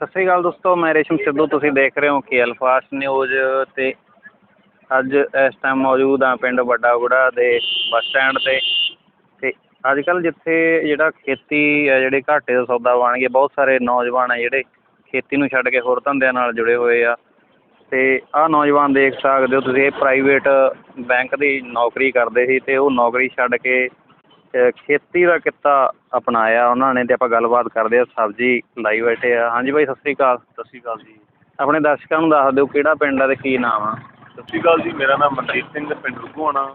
ਸਤਿ ਸ਼੍ਰੀ ਅਕਾਲ ਦੋਸਤੋ, ਮੈਂ ਰੇਸ਼ਮ ਸਿੱਧੂ, ਤੁਸੀਂ ਦੇਖ ਰਹੇ ਹੋ ਕੇ ਐਲ ਫਾਸਟ ਨਿਊਜ਼ ਤੇ ਅੱਜ ਇਸ ਟਾਈਮ ਮੌਜੂਦ ਹਾਂ ਪਿੰਡ ਵੱਡਾ ਗੁੜਾ ਦੇ ਬੱਸ ਸਟੈਂਡ ਤੇ ਤੇ ਅੱਜ ਕੱਲ੍ਹ ਜਿੱਥੇ ਜਿਹੜਾ ਖੇਤੀ ਹੈ, ਜਿਹੜੇ ਘਾਟੇ ਦਾ ਸੌਦਾ ਬਣ ਗਿਆ, ਬਹੁਤ ਸਾਰੇ ਨੌਜਵਾਨ ਹੈ ਜਿਹੜੇ ਖੇਤੀ ਨੂੰ ਛੱਡ ਕੇ ਹੋਰ ਧੰਦਿਆਂ ਨਾਲ ਜੁੜੇ ਹੋਏ ਆ ਤੇ ਆਹ ਨੌਜਵਾਨ ਦੇਖ ਸਕਦੇ ਹੋ ਤੁਸੀਂ, ਇਹ ਪ੍ਰਾਈਵੇਟ ਬੈਂਕ ਦੀ ਨੌਕਰੀ ਕਰਦੇ ਸੀ ਤੇ ਉਹ ਨੌਕਰੀ ਛੱਡ ਕੇ ਖੇਤੀ ਦਾ ਕਿੱਤਾ ਅਪਣਾਇਆ ਉਹਨਾਂ ਨੇ ਤੇ ਆਪਾਂ ਗੱਲਬਾਤ ਕਰਦੇ ਆ ਸਬਜ਼ੀ ਲਾਈ ਬੈਠੇ ਆ। ਹਾਂਜੀ ਬਾਈ ਸਤਿ ਸ਼੍ਰੀ ਅਕਾਲ। ਸਤਿ ਸ਼੍ਰੀ ਅਕਾਲ ਜੀ। ਆਪਣੇ ਦਰਸ਼ਕਾਂ ਨੂੰ ਦੱਸ ਦਿਓ ਕਿਹੜਾ ਪਿੰਡ ਆ ਤੇ ਕੀ ਨਾਮ ਆ? ਸਤਿ ਸ਼੍ਰੀ ਅਕਾਲ ਜੀ ਮੇਰਾ ਨਾਮ ਮਨਜੀਤ ਸਿੰਘ ਪਿੰਡ ਰੁਗੂਆਣਾ।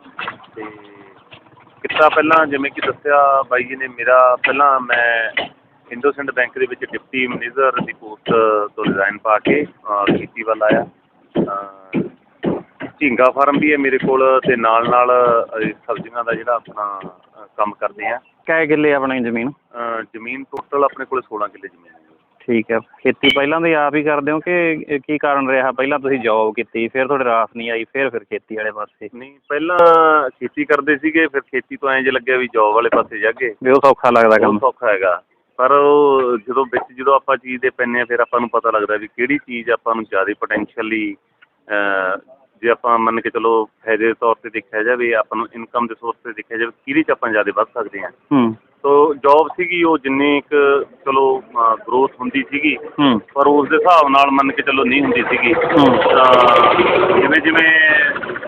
ਤੇ ਕਿੱਤਾ ਪਹਿਲਾਂ ਜਿਵੇਂ ਕਿ ਦੱਸਿਆ ਬਾਈ ਜੀ ਨੇ ਮੇਰਾ ਪਹਿਲਾਂ ਮੈਂ ਇੰਡੋਸੈਂਡ ਬੈਂਕ ਦੇ ਵਿੱਚ ਡਿਪਟੀ ਮੈਨੇਜਰ ਦੀ ਪੋਸਟ ਤੋਂ ਰਿਜ਼ਾਈਨ ਪਾ ਕੇ ਖੇਤੀ ਵੱਲ ਆਇਆ। ਝੀਂਗਾ ਫਾਰਮ ਵੀ ਹੈ ਮੇਰੇ ਕੋਲ ਤੇ ਨਾਲ ਨਾਲ ਸਬਜ਼ੀਆਂ ਦਾ ਜਿਹੜਾ ਆਪਣਾ ਕੰਮ ਕਰਦੇ ਆ। ਕਾਏ ਕਿੱਲੇ ਆਪਣੀ ਜ਼ਮੀਨ? ਅਹ, ਜ਼ਮੀਨ ਟੋਟਲ ਆਪਣੇ ਕੋਲ 16 ਕਿੱਲੇ ਜ਼ਮੀਨ ਹੈ ਠੀਕ ਹੈ। ਖੇਤੀ ਪਹਿਲਾਂ ਦੇ ਆਪ ਹੀ ਕਰਦੇ ਹੋ ਕਿ ਕੀ ਕਾਰਨ ਰਿਹਾ? ਪਹਿਲਾਂ ਤੁਸੀਂ ਜੌਬ ਕੀਤੀ ਫਿਰ ਤੁਹਾਡੇ ਰਾਸ ਨਹੀਂ ਆਈ ਫਿਰ ਫਿਰ ਖੇਤੀ ਵਾਲੇ ਪਾਸੇ? ਨਹੀਂ ਪਹਿਲਾਂ ਖੇਤੀ ਕਰਦੇ ਸੀਗੇ ਫਿਰ ਖੇਤੀ ਤੋਂ ਐਂ ਜੇ ਲੱਗਿਆ ਵੀ ਜੌਬ ਵਾਲੇ ਪਾਸੇ ਜਾਗੇ। ਵੀ ਉਹ ਸੌਖਾ ਲੱਗਦਾ ਕੰਮ। ਬਹੁਤ ਸੌਖਾ ਹੈਗਾ। ਪਰ ਉਹ ਜਦੋਂ ਵਿੱਚ ਜਦੋਂ ਆਪਾਂ ਚੀਜ਼ ਦੇ ਪੈਂਦੇ ਹਾਂ ਫਿਰ ਆਪਾਂ ਨੂੰ ਪਤਾ ਲੱਗਦਾ ਵੀ ਕਿਹੜੀ ਚੀਜ਼ ਆਪਾਂ ਨੂੰ ਜ਼ਿਆਦਾ ਪੋਟੈਂਸ਼ੀਅਲੀ ਜੇ ਆਪਾਂ ਮੰਨ ਕੇ ਚਲੋ ਫਾਇਦੇ ਦੇ ਤੌਰ ਤੇ ਦੇਖਿਆ ਜਾਵੇ ਆਪਾਂ ਨੂੰ ਇਨਕਮ ਦੇ ਸੋਰਸ ਤੇ ਦੇਖਿਆ ਜਾਵੇ ਕਿਹਦੇ 'ਚ ਆਪਾਂ ਜ਼ਿਆਦਾ ਵੱਧ ਸਕਦੇ ਹਾਂ? ਹੂੰ। ਸੋ ਜੌਬ ਸੀਗੀ ਉਹ ਜਿੰਨੀ ਇੱਕ ਚਲੋ ਗਰੋਥ ਹੁੰਦੀ ਸੀਗੀ ਪਰ ਉਸ ਦੇ ਹਿਸਾਬ ਨਾਲ ਮੰਨ ਕੇ ਚਲੋ ਨਹੀਂ ਹੁੰਦੀ ਸੀਗੀ। ਤਾਂ ਜਿਵੇਂ ਜਿਵੇਂ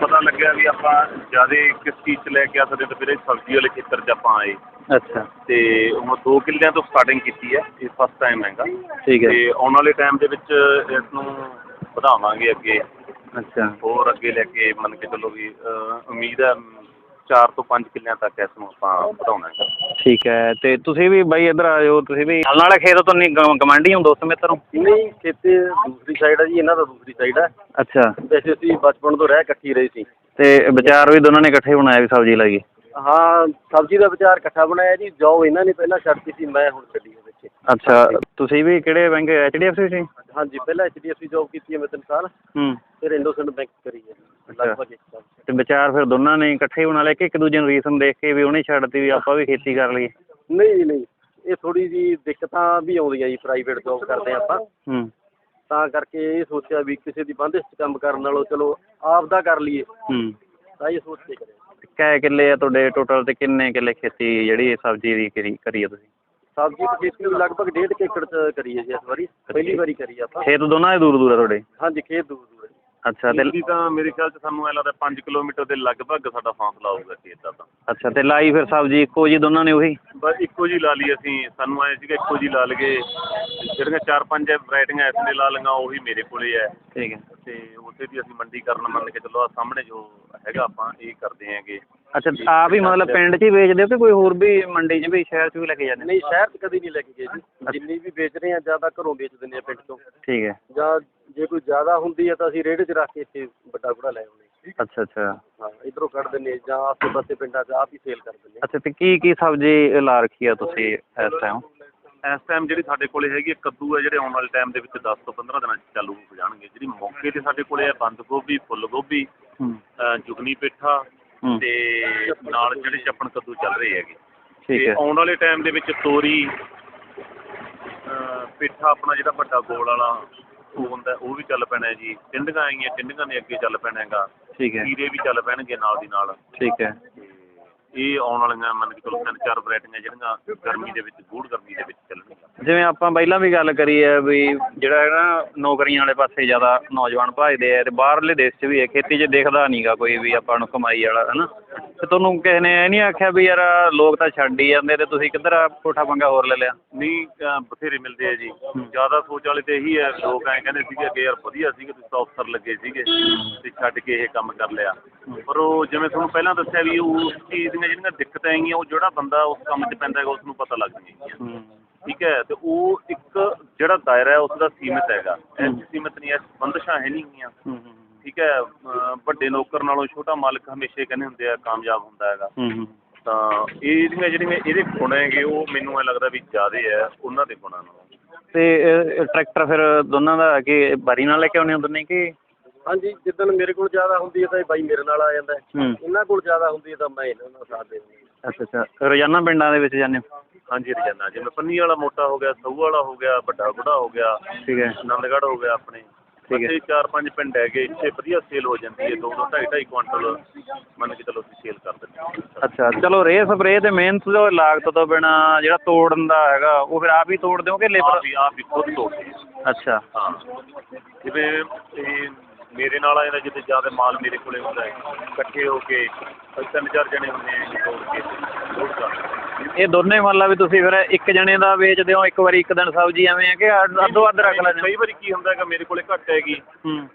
ਪਤਾ ਲੱਗਿਆ ਵੀ ਆਪਾਂ ਜ਼ਿਆਦਾ ਕਿਸ ਚੀਜ਼ 'ਚ ਲੈ ਕੇ ਆ ਸਕਦੇ ਤਾਂ ਫਿਰ ਇਹ ਸਬਜ਼ੀ ਵਾਲੇ ਖੇਤਰ 'ਚ ਆਪਾਂ ਆਏ। ਅੱਛਾ। ਤੇ ਹੁਣ ਦੋ ਕਿੱਲਿਆਂ ਤੋਂ ਸਟਾਰਟਿੰਗ ਕੀਤੀ ਹੈ ਇਹ ਫਸਟ ਟਾਈਮ ਹੈਗਾ। ਠੀਕ ਹੈ। ਤੇ ਆਉਣ ਵਾਲੇ ਟਾਈਮ ਦੇ ਵਿੱਚ ਇਸ ਨੂੰ ਵਧਾਵਾਂਗੇ ਅੱਗੇ। ਅੱਛਾ। ਹੋਰ ਅੱਗੇ ਲੈ ਕੇ ਮੰਨ ਕੇ ਚੱਲੋ ਵੀ ਅਹ, ਉਮੀਦ ਹੈ 4 ਤੋਂ 5 ਕਿੱਲਿਆਂ ਤੱਕ ਇਸ ਨੂੰ ਆਪਾਂ ਵਧਾਉਣਾ ਹੈ ਠੀਕ ਹੈ ਤੇ ਤੁਸੀਂ ਵੀ ਬਾਈ ਇੱਧਰ ਆ ਜਾਓ ਤੁਸੀਂ ਵੀ ਨਾਲ ਨਾਲੇ ਖੇਤ ਤੋਂ ਨਹੀਂ ਗਵਾਂਢੀ ਹੋ ਦੋਸਤ ਮਿੱਤਰ ਨਹੀਂ ਖੇਤੇ ਦੂਸਰੀ ਸਾਈਡ ਹੈ ਜੀ ਇਹਨਾਂ ਦਾ ਦੂਸਰੀ ਸਾਈਡ ਹੈ ਅੱਛਾ। ਵੈਸੇ ਅਸੀਂ ਬਚਪਨ ਤੋਂ ਰਹਿ ਇਕੱਠੀ ਰਹੇ ਸੀ। ਤੇ ਵਿਚਾਰ ਵੀ ਦੋਨਾਂ ਨੇ ਇਕੱਠੇ ਬਣਾਇਆ ਵੀ ਸਬਜ਼ੀ ਲਾਈਏ? ਹਾਂ ਸਬਜ਼ੀ ਦਾ ਵਿਚਾਰ ਇਕੱਠਾ ਬਣਾਇਆ ਜੀ ਜੌਬ ਇਹਨਾਂ ਨੇ ਪਹਿਲਾਂ ਛੱਡਤੀ ਸੀ ਮੈਂ ਹੁਣ ਛੱਡੀ ਹੈ ਵਿੱਚ ਅੱਛਾ ਤੁਸੀਂ ਵੀ ਕਿਹੜੇ ਬੈਂਕ ਐਚਡੀਐਫਸੀ ਸੀ? ਹਾਂਜੀ ਪਹਿਲਾਂ ਐਚਡੀਐਫਸੀ ਜੌਬ ਕੀਤੀ ਹੈ ਮੈਂ ਤਿੰਨ ਸਾਲ। ਹੂੰ। ਫਿਰ ਇੰਡੋਸੈਂਡ ਬੈਂਕ ਕਰੀ ਹੈ। ਲਗਭਗ ਇੱਕ ਸਾਲ। ਤੇ ਵਿਚਾਰ ਫਿਰ ਦੋਨਾਂ ਨੇ ਇਕੱਠੇ ਹੀ ਬਣਾ ਲਿਆ ਕਿ ਇੱਕ ਦੂਜੇ ਨੂੰ ਰੀਸਨ ਦੇਖ ਕੇ ਵੀ ਉਹਨੇ ਛੱਡਤੀ ਵੀ ਆਪਾਂ ਵੀ ਖੇਤੀ ਕਰ ਲਈਏ? ਨਹੀਂ ਜੀ ਨਹੀਂ ਇਹ ਥੋੜੀ ਜੀ ਦਿੱਕਤਾਂ ਵੀ ਆਉਂਦੀਆਂ ਜੀ ਪ੍ਰਾਈਵੇਟ ਜੌਬ ਕਰਦੇ ਆਪਾਂ। ਹੂੰ। ਤਾਂ ਕਰਕੇ ਇਹ ਸੋਚਿਆ ਵੀ ਕਿਸੇ ਦੀ ਬੰਦਿਸ਼ 'ਚ ਕੰਮ ਕਰਨ ਨਾਲੋਂ ਚਲੋ ਆਪ ਦਾ ਕਰ ਲਈਏ। ਹੂੰ। ਤਾਂ ਇਹ ਸੋਚ ਕੇ ਕਰਿਆ ਕੈ ਕਿੱਲੇ ਆ ਤੁਹਾਡੇ ਟੋਟਲ ਤੇ ਕਿੰਨੇ ਕਿੱਲੇ ਖੇਤੀ ਜਿਹੜੀ ਸਬਜ਼ੀ ਦੀ ਕਰੀ ਕਰੀ ਆ ਤੁਸੀਂ? ਸਬਜ਼ੀ ਵੀ ਲਗਭਗ ਡੇਢ ਕੁ ਏਕੜ 'ਚ ਕਰੀ ਹੈ ਜੀ ਇਸ ਵਾਰੀ ਪਹਿਲੀ ਵਾਰੀ ਕਰੀ ਆਪਾਂ। ਖੇਤ ਦੋਨਾਂ ਦੇ ਦੂਰ ਦੂਰ ਆ ਤੁਹਾਡੇ? ਹਾਂਜੀ ਖੇਤ ਦੂਰ ਦੂਰ ਹੈ ਜੀ। ਅੱਛਾ ਤੇ ਦਿੱਲੀ ਤਾਂ ਮੇਰੇ ਖਿਆਲ 'ਚ ਸਾਨੂੰ ਐ ਲੱਗਦਾ 5 ਕਿਲੋਮੀਟਰ ਦੇ ਲਗਭਗ ਸਾਡਾ ਫਾਸਲਾ ਹੋਊਗਾ ਖੇਤ ਦਾ ਤਾਂ। ਅੱਛਾ ਤੇ ਲਾਈ ਫਿਰ ਸਬਜ਼ੀ ਇੱਕੋ ਜੀ ਦੋਨਾਂ ਨੇ ਉਹੀ? ਬਸ ਇੱਕੋ ਜੀ ਲਾ ਲਈ ਅਸੀਂ ਸਾਨੂੰ ਐ ਸੀਗਾ ਇੱਕੋ ਜੀ ਲਾ ਲਈਏ। ਜਿਹੜੀਆਂ ਚਾਰ ਪੰਜ ਵੈਰਾਈਟੀਆਂ ਇਸ ਨੇ ਲਾ ਲਈਆਂ ਉਹੀ ਮੇਰੇ ਕੋਲੇ ਐ ਠੀਕ ਹੈ। ਤੇ ਉੱਥੇ ਦੀ ਅਸੀਂ ਮੰਡੀ ਕਰਨ ਮੰਨ ਕੇ ਚੱਲੋ ਆ ਸਾਹਮਣੇ ਜੋ ਹੈਗਾ ਆਪਾਂ ਇਹ ਕਰਦੇ ਹੈਗੇ। ਅੱਛਾ ਆਪ ਹੀ ਮਤਲਬ ਪਿੰਡ 'ਚ ਹੀ ਵੇਚਦੇ ਹੋ ਕਿ ਕੋਈ ਹੋਰ ਵੀ ਮੰਡੀ 'ਚ ਵੀ ਸ਼ਹਿਰ 'ਚ ਵੀ ਲੈ ਕੇ ਜਾਂਦੇ? ਨਹੀਂ ਸ਼ਹਿਰ 'ਚ ਕਦੀ ਨਹੀਂ ਲੈ ਕੇ ਗਏ ਜੀ। ਜਿੰਨੀ ਵੀ ਵੇਚ ਰਹੇ ਆ ਜ਼ਿਆਦਾ ਘਰੋਂ ਵੇਚ ਦਿੰਦੇ ਆ ਪਿੰਡ ਤੋਂ ਠੀਕ ਹੈ। ਜਾਂ ਜੇ ਕੋਈ ਜ਼ਿਆਦਾ ਹੁੰਦੀ ਹੈ ਤਾਂ ਅਸੀਂ ਰੇੜੇ 'ਚ ਰੱਖ ਕੇ ਇੱਥੇ ਵੱਡਾ ਘੋੜਾ ਲੈ ਆਉਂਦੇ। ਅੱਛਾ ਅੱਛਾ। ਹਾਂ ਇਧਰੋਂ ਕੱਢ ਦਿੰਦੇ ਜਾਂ ਆਸੇ ਪਾਸੇ ਪਿੰਡਾਂ 'ਚ ਆਪ ਹੀ ਸੇਲ ਕਰ ਦਿੰਦੇ ਅੱਛਾ ਤੇ ਕੀ ਕੀ ਸਬਜ਼ੀ ਲਾ ਰੱਖੀ ਆ ਤੁਸੀਂ ਇਸ ਟਾਈਮ ਇਸ ਟਾਈਮ ਜਿਹੜੀ ਸਾਡੇ ਕੋਲੇ ਹੈਗੀ ਹੈ ਕੱਦੂ ਹੈ ਜਿਹੜੇ ਆਉਣ ਵਾਲੇ ਟਾਈਮ ਦੇ ਵਿੱਚ 10 ਤੋਂ 15 ਦਿਨਾਂ 'ਚ ਚਾਲੂ ਹੋ ਜਾਣਗੇ। ਜਿਹੜੀ ਮੌਕੇ ਤੇ ਸਾਡੇ ਕੋਲੇ ਹੈ ਬੰਦ ਗੋਭੀ ਫੁੱਲ ਗੋਭੀ ਜੁਗਨੀ ਪੇਠਾ ਤੇ ਨਾਲ ਜਿਹੜੇ ਚੱਪਣ ਕੱਦੂ ਚੱਲ ਰਹੇ ਹੈਗੇ। ਠੀਕ ਤੇ ਹੈ। ਆਉਣ ਵਾਲੇ ਟਾਈਮ ਦੇ ਵਿੱਚ ਤੋਰੀ ਪੇਠਾ ਆਪਣਾ ਜਿਹੜਾ ਵੱਡਾ ਗੋਲ ਵਾਲਾ ਉਹ ਹੁੰਦਾ ਉਹ ਵੀ ਚੱਲ ਪੈਣਾ ਜੀ। ਟਿੰਡੀਆਂ ਆਈਆਂ ਟਿੰਡੀਆਂ ਦੇ ਅੱਗੇ ਚੱਲ ਪੈਣਾ ਹੈਗਾ। ਠੀਕ ਹੈ। ਖੀਰੇ ਵੀ ਚੱਲ ਪੈਣਗੇ ਨਾਲ ਦੀ ਨਾਲ। ਠੀਕ ਹੈ। ਇਹ ਆਉਣ ਵਾਲੀਆਂ ਮੰਨ ਕੇ ਚਲੋ ਤਿੰਨ ਚਾਰ ਵੈਰਾਈਟੀਆਂ ਜਿਹੜੀਆਂ ਗਰਮੀ ਦੇ ਵਿੱਚ ਗੂੜ ਗਰਮੀ ਦੇ ਵਿੱਚ ਚੱਲਣਗੀਆਂ। ਜਿਵੇਂ ਆਪਾਂ ਪਹਿਲਾਂ ਵੀ ਗੱਲ ਕਰੀ ਹੈ ਵੀ ਜਿਹੜਾ ਹੈ ਨਾ ਨੌਕਰੀਆਂ ਵਾਲੇ ਪਾਸੇ ਜ਼ਿਆਦਾ ਨੌਜਵਾਨ ਭੱਜਦੇ ਆ ਤੇ ਬਾਹਰਲੇ ਦੇਸ਼ 'ਚ ਵੀ ਹੈ ਖੇਤੀ 'ਚ ਦਿਖਦਾ ਨਹੀਂਗਾ ਕੋਈ ਵੀ ਆਪਾਂ ਨੂੰ ਕਮਾਈ ਵਾਲਾ, ਹੈ ਨਾ? ਤੇ ਤੁਹਾਨੂੰ ਕਿਸੇ ਨੇ ਇਹ ਨਹੀਂ ਆਖਿਆ ਵੀ ਯਾਰ ਲੋਕ ਤਾਂ ਛੱਡ ਹੀ ਜਾਂਦੇ ਤੇ ਤੁਸੀਂ ਕਿੱਧਰ ਆ ਕੋਠਾ ਪੰਗਾ ਹੋਰ ਲੈ ਲਿਆ? ਨਹੀਂ ਬਥੇਰੇ ਮਿਲਦੇ ਆ ਜੀ। ਜ਼ਿਆਦਾ ਸੋਚ ਵਾਲੇ ਤੇ ਇਹੀ ਹੈ ਲੋਕ ਐਂ ਕਹਿੰਦੇ ਸੀਗੇ ਕਿ ਯਾਰ ਵਧੀਆ ਸੀਗੇ ਤੁਸੀਂ ਅਫਸਰ ਲੱਗੇ ਸੀਗੇ ਤੇ ਛੱਡ ਕੇ ਇਹ ਕੰਮ ਕਰ ਲਿਆ। ਪਰ ਉਹ ਜਿਵੇਂ ਤੁਹਾਨੂੰ ਪਹਿਲਾਂ ਦੱਸਿਆ ਵੀ ਉਸ ਚੀਜ਼ ਦੀਆਂ ਜਿਹੜੀਆਂ ਦਿੱਕਤਾਂ ਹੈਗੀਆਂ ਉਹ ਜਿਹੜਾ ਬੰਦਾ ਉਸ ਕੰਮ 'ਚ ਪੈਂਦਾ ਹੈਗਾ ਉਸ ਨੂੰ ਪਤਾ ਲੱਗ ਜਾਂਦੀਆਂ ਹੂੰ। ਠੀਕ ਹੈ ਤੇ ਉਹ ਇੱਕ ਜਿਹੜਾ ਦਾਇਰਾ ਹੈ ਉਸ ਦਾ ਸੀਮਿਤ ਹੈਗਾ। ਐਸੀ ਸੀਮਿਤ ਨਹੀਂ ਐ ਬੰਦਸ਼ਾਂ ਹੈ ਨਹੀਂ ਗੀਆਂ। ਹੂੰ। ਠੀਕ ਹੈ ਵੱਡੇ ਨੌਕਰ ਨਾਲੋਂ ਛੋਟਾ ਮਾਲਕ ਹਮੇਸ਼ਾ ਹੀ ਕਹਿੰਦੇ ਹੁੰਦੇ ਆ ਕਾਮਯਾਬ ਹੁੰਦਾ ਹੈਗਾ। ਹੂੰ ਹੂੰ। ਤਾਂ ਇਹ ਜਿਹੜੀਆਂ ਜਿਹੜੀਆਂ ਇਹਦੇ ਗੁਣ ਹੈਗੇ ਉਹ ਮੈਨੂੰ ਐ ਲੱਗਦਾ ਵੀ ਜ਼ਿਆਦੇ ਹੈ ਉਹਨਾਂ ਦੇ ਗੁਣਾਂ ਨਾਲੋਂ। ਤੇ ਟਰੈਕਟਰ ਫਿਰ ਦੋਨਾਂ ਦਾ ਕਿ ਬਾਰੀ ਨਾਲ ਲੈ ਕੇ ਆਉਣੇ ਹੁੰਦੇ ਨੇ ਕਿ? ਹਾਂਜੀ ਜਿੱਦਣ ਮੇਰੇ ਕੋਲ ਜ਼ਿਆਦਾ ਹੁੰਦੀ ਹੈ ਤਾਂ ਇਹ ਬਾਈ ਮੇਰੇ ਨਾਲ ਆ ਜਾਂਦਾ ਇਹਨਾਂ ਕੋਲ ਜ਼ਿਆਦਾ ਹੁੰਦੀ ਹੈ ਤਾਂ ਮੈਂ ਇਹਨਾਂ ਨਾਲ ਸਾਥ ਦੇ ਦਿੰਦਾ ਅੱਛਾ ਅੱਛਾ। ਰੋਜ਼ਾਨਾ ਪਿੰਡਾਂ ਦੇ ਵਿੱਚ ਜਾਂਦੇ ਹੋ? ਹਾਂਜੀ ਰੋਜ਼ਾਨਾ। ਜਿਵੇਂ ਪੰਨੀ ਵਾਲਾ ਮੋਟਾ ਹੋ ਗਿਆ ਸਊ ਵਾਲਾ ਹੋ ਗਿਆ ਵੱਡਾ ਗੁੜਾ ਹੋ ਗਿਆ ਠੀਕ ਹੈ। ਆਨੰਦਗੜ੍ਹ ਹੋ ਗਿਆ ਆਪਣੇ। ਇੱਥੇ ਚਾਰ ਪੰਜ ਪਿੰਡ ਹੈਗੇ ਇੱਥੇ ਵਧੀਆ ਸੇਲ ਹੋ ਜਾਂਦੀ ਹੈ ਦੋ ਦੋ ਢਾਈ ਢਾਈ ਕੁਆਂਟਲ ਮੰਨ ਕੇ ਚਲੋ ਅਸੀਂ ਸੇਲ ਕਰ ਦਿੰਦੇ ਅੱਛਾ ਚਲੋ ਰੇ ਸਪਰੇ ਤੇ ਮਿਹਨਤ ਤੋਂ ਲਾਗਤ ਤੋਂ ਬਿਨਾ ਜਿਹੜਾ ਤੋੜਨ ਦਾ ਹੈਗਾ ਉਹ ਫਿਰ ਆਪ ਹੀ ਤੋੜ ਦਿਓਗੇ ਆਪ ਲੇਬਰ ਹੀ ਆਪ ਹੀ ਖੁਦ ਤੋੜਦੇ। ਅੱਛਾ। ਹਾਂ। ਜਿਵੇਂ ਇਹ ਮੇਰੇ ਨਾਲ ਆਏ ਜਿੱਥੇ ਜ਼ਿਆਦਾ ਮਾਲ ਮੇਰੇ ਕੋਲੇ ਹੁੰਦਾ ਹੈ ਇਕੱਠੇ ਹੋ ਕੇ ਅਸੀਂ ਤਿੰਨ ਚਾਰ ਜਣੇ ਹੁੰਦੇ ਆ ਜੀ ਤੋੜ ਕੇ ਲੋਡ ਕਰਦੇ ਹਾਂ। ਇਹ ਦੋਨੇ ਮੰਨ ਲਾ ਵੀ ਤੁਸੀਂ ਫਿਰ ਇੱਕ ਜਣੇ ਦਾ ਵੇਚਦੇ ਹੋ ਇੱਕ ਵਾਰੀ ਇੱਕ ਦਿਨ ਸਬਜ਼ੀ ਐਵੇਂ ਹੈ ਕਿ ਅੱਧ- ਅੱਧੋ ਰੱਖ ਲੈਂਦੇ? ਕਈ ਵਾਰੀ ਕੀ ਹੁੰਦਾ ਹੈਗਾ ਮੇਰੇ ਕੋਲੇ ਘੱਟ ਹੈਗੀ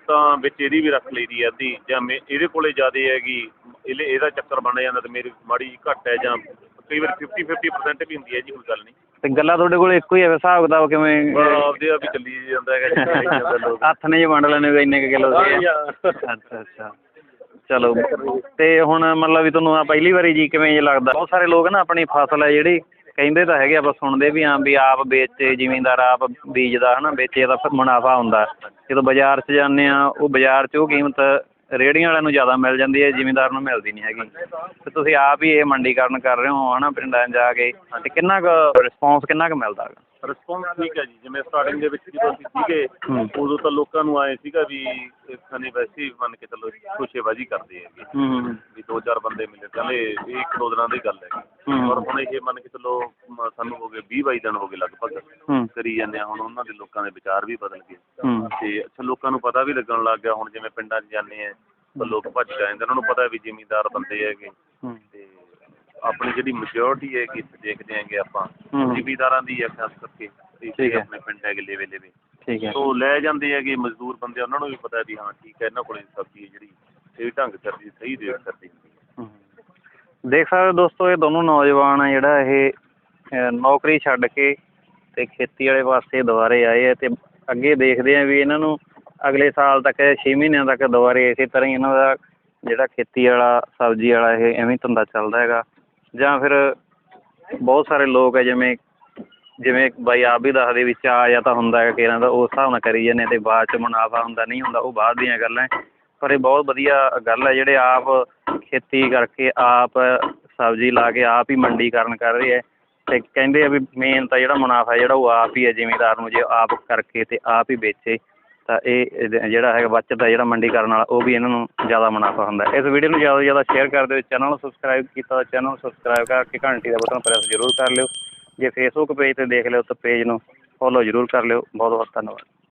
ਤਾਂ ਵਿੱਚ ਇਹਦੀ ਵੀ ਰੱਖ ਲਈਦੀ ਹੈ ਅੱਧੀ ਜਾਂ ਇਹਦੇ ਕੋਲੇ ਜ਼ਿਆਦੇ ਹੈਗੀ ਇਹਦਾ ਚੱਕਰ ਬਣ ਜਾਂਦਾ ਤੇ ਮੇਰੀ ਮਾੜੀ ਘੱਟ ਹੈ ਜਾਂ ਕਈ ਵਾਰ 50 50% ਵੀ ਹੁੰਦੀ ਹੈ ਜੀ ਕੋਈ ਗੱਲ ਨਹੀਂ ਤੇ ਗੱਲਾਂ ਤੁਹਾਡੇ ਕੋਲ ਇੱਕੋ ਹੀ ਹੈ ਹਿਸਾਬ ਕਿਤਾਬ ਕਿਵੇਂ ਆਪਦੇ ਆਪ ਹੀ ਚੱਲੀ ਜਾਂਦਾ ਹੈਗਾ ਹੱਥ ਨੇ ਜੀ ਵੰਡ ਲੈਣੇ ਵੀ ਇੰਨੇ ਕੁ ਕਿਲੋ ਸੀ ਅੱਛਾ ਅੱਛਾ। ਚਲੋ ਤੇ ਹੁਣ ਮਤਲਬ ਵੀ ਤੁਹਾਨੂੰ ਆ ਪਹਿਲੀ ਵਾਰੀ ਜੀ ਕਿਵੇਂ ਜੇ ਲੱਗਦਾ? ਬਹੁਤ ਸਾਰੇ ਲੋਕ ਨਾ ਆਪਣੀ ਫਸਲ ਹੈ ਜਿਹੜੀ ਕਹਿੰਦੇ ਤਾਂ ਹੈਗੇ ਆਪਾਂ ਸੁਣਦੇ ਵੀ ਹਾਂ ਵੀ ਆਪ ਵੇਚੇ ਜ਼ਿਮੀਂਦਾਰ ਆਪ ਬੀਜਦਾ ਹਨਾ ਵੇਚੇ ਦਾ ਫਿਰ ਮੁਨਾਫਾ ਹੁੰਦਾ। ਜਦੋਂ ਬਾਜ਼ਾਰ 'ਚ ਜਾਂਦੇ ਆ ਉਹ ਬਾਜ਼ਾਰ 'ਚ ਉਹ ਕੀਮਤ ਰੇਹੜੀਆਂ ਵਾਲਿਆਂ ਨੂੰ ਜ਼ਿਆਦਾ ਮਿਲ ਜਾਂਦੀ ਹੈ ਜ਼ਿਮੀਂਦਾਰ ਨੂੰ ਮਿਲਦੀ ਨਹੀਂ ਹੈਗੀ। ਤੇ ਤੁਸੀਂ ਆਪ ਹੀ ਇਹ ਮੰਡੀਕਰਨ ਕਰ ਰਹੇ ਹੋ ਹਨਾ ਪਿੰਡਾਂ 'ਚ ਜਾ ਕੇ। ਤੇ ਕਿੰਨਾ ਕੁ ਰਿਸਪੌਂਸ ਕਿੰਨਾ ਕੁ ਮਿਲਦਾ ਹੈਗਾ? ਰਿਸਪੌਂਸ ਠੀਕ ਹੈ ਜੀ ਜਿਵੇਂ ਸਟਾਰਟਿੰਗ ਦੇ ਵਿੱਚ ਜਦੋਂ ਅਸੀਂ ਸੀਗੇ ਹੂੰ। ਉਦੋਂ ਤਾਂ ਲੋਕਾਂ ਨੂੰ ਆਏ ਸੀਗਾ ਵੀ ਖਾਨੇ ਵੈਸੇ ਹੀ ਮੰਨ ਕੇ ਚੱਲੋ ਖੁਸ਼ੇਬਾਜ਼ੀ ਕਰਦੇ ਹੈਗੇ। ਵੀ ਦੋ ਚਾਰ ਬੰਦੇ ਮਿਲੇ ਕਹਿੰਦੇ ਇਹ ਇੱਕ ਦੋ ਦਿਨਾਂ ਦੀ ਗੱਲ ਹੈ। ਪਰ ਹੁਣ ਇਹ ਮੰਨ ਕੇ ਚੱਲੋ ਮ- ਸਾਨੂੰ ਹੋ ਗਏ 20 22 ਦਿਨ ਹੋ ਗਏ ਲਗਭਗ ਕਰੀ ਜਾਂਦੇ ਆ। ਹੁਣ ਉਹਨਾਂ ਦੇ ਲੋਕਾਂ ਦੇ ਵਿਚਾਰ ਵੀ ਬਦਲ ਗਏ। ਤੇ ਅੱਛਾ ਲੋਕਾਂ ਨੂੰ ਪਤਾ ਵੀ ਲੱਗਣ ਲੱਗ ਗਿਆ। ਹੁਣ ਜਿਵੇਂ ਪਿੰਡਾਂ 'ਚ ਜਾਂਦੇ ਆ ਤਾਂ ਲੋਕ ਭੱਜ ਜਾਂਦੇ ਉਹਨਾਂ ਨੂੰ ਪਤਾ ਵੀ ਜ਼ਿਮੀਂਦਾਰ ਬੰਦੇ ਹੈਗੇ। ਤੇ ਆਪਣੀ ਜਿਹੜੀ ਮੈਜੋਰਟੀ ਹੈ ਕਿ ਦੇਖਦੇ ਆਂਗੇ ਆਪਾਂ। ਜ਼ਿਮੀਂਦਾਰਾਂ ਦੀ ਹੈ ਖਾਸ ਕਰਕੇ। ਠੀਕ ਇੱਥੇ ਹੈ। ਆਪਣੇ ਪਿੰਡ ਹੈਗੇ ਲੇਵੇ ਲੇਵੇ ਠੀਕ ਹੈ। ਤੋਂ ਲੈ ਜਾਂਦੇ ਹੈਗੇ ਮਜ਼ਦੂਰ ਬੰਦੇ ਉਹਨਾਂ ਨੂੰ ਵੀ ਪਤਾ ਵੀ ਹਾਂ ਠੀਕ ਹੈ ਇਹਨਾਂ ਕੋਲੇ ਸਬਜ਼ੀ ਹੈ ਜਿਹੜੀ। ਸਹੀ ਢੰਗ ਕਰਦੀ ਸਹੀ ਰੇਟ ਕਰਦੀ ਦੇਖ ਸਕਦੇ ਹੋ ਦੋਸਤੋ ਇਹ ਦੋਨੋਂ ਨੌਜਵਾਨ ਆ ਜਿਹੜਾ ਇਹ ਅਹ, ਨੌਕਰੀ ਛੱਡ ਕੇ ਤੇ ਖੇਤੀ ਵਾਲੇ ਪਾਸੇ ਦੁਬਾਰੇ ਆਏ ਆ ਤੇ ਅੱਗੇ ਦੇਖਦੇ ਆ ਵੀ ਇਹਨਾਂ ਨੂੰ ਅਗਲੇ ਸਾਲ ਤੱਕ 6 ਮਹੀਨਿਆਂ ਤੱਕ ਦੁਬਾਰੇ ਇਸੇ ਤਰ੍ਹਾਂ ਹੀ ਇਹਨਾਂ ਦਾ ਜਿਹੜਾ ਖੇਤੀ ਵਾਲਾ ਸਬਜ਼ੀ ਵਾਲਾ ਇਹ ਐਵੇਂ ਹੀ ਧੰਦਾ ਚੱਲਦਾ ਹੈਗਾ। ਜਾਂ ਫਿਰ ਬਹੁਤ ਸਾਰੇ ਲੋਕ ਹੈ ਜਿਵੇਂ ਜਿਵੇਂ ਬਾਈ ਆਪ ਵੀ ਦੱਸਦੇ ਵੀ ਚਾਅ ਜਾਂ ਤਾਂ ਹੁੰਦਾ ਹੈ ਕਿ ਇਹਨਾਂ ਦਾ ਉਸ ਹਿਸਾਬ ਨਾਲ ਕਰੀ ਜਾਂਦੇ ਤੇ ਬਾਅਦ ਚ ਮੁਨਾਫਾ ਹੁੰਦਾ ਨਹੀਂ ਹੁੰਦਾ ਉਹ ਬਾਅਦ ਦੀਆਂ ਗੱਲਾਂ ਹੈ। ਪਰ ਇਹ ਬਹੁਤ ਵਧੀਆ ਗੱਲ ਹੈ, ਜਿਹੜੇ ਆਪ ਖੇਤੀ ਕਰਕੇ ਆਪ ਸਬਜ਼ੀ ਲਾ ਕੇ ਆਪ ਹੀ ਮੰਡੀਕਰਨ ਕਰ ਰਹੇ ਹੈ ਅਤੇ ਕਹਿੰਦੇ ਆ ਵੀ ਮੇਨ ਤਾਂ ਜਿਹੜਾ ਮੁਨਾਫਾ ਜਿਹੜਾ ਉਹ ਆਪ ਹੀ ਹੈ, ਜ਼ਿਮੀਦਾਰ ਨੂੰ ਜੇ ਆਪ ਕਰਕੇ ਅਤੇ ਆਪ ਹੀ ਵੇਚੇ ਤਾਂ ਇਹ ਜਿਹੜਾ ਹੈਗਾ ਬਚਤ ਹੈ, ਜਿਹੜਾ ਮੰਡੀਕਰਨ ਵਾਲਾ, ਉਹ ਵੀ ਇਹਨਾਂ ਨੂੰ ਜ਼ਿਆਦਾ ਮੁਨਾਫਾ ਹੁੰਦਾ ਇਸ ਵੀਡੀਓ ਨੂੰ ਜ਼ਿਆਦਾ ਤੋਂ ਜ਼ਿਆਦਾ ਸ਼ੇਅਰ ਕਰ ਦਿਓ ਚੈਨਲ ਨੂੰ ਸਬਸਕ੍ਰਾਈਬ ਕੀਤਾ ਤਾਂ ਚੈਨਲ ਨੂੰ ਸਬਸਕ੍ਰਾਈਬ ਕਰਕੇ ਘੰਟੀ ਦਾ ਬਟਨ ਪ੍ਰੈਸ ਜ਼ਰੂਰ ਕਰ ਲਿਓ। ਜੇ ਫੇਸਬੁੱਕ ਪੇਜ ਤੇ ਦੇਖ ਲਿਓ ਤਾਂ ਪੇਜ ਨੂੰ ਫੋਲੋ ਜ਼ਰੂਰ ਕਰ ਲਿਓ। ਬਹੁਤ ਬਹੁਤ ਧੰਨਵਾਦ।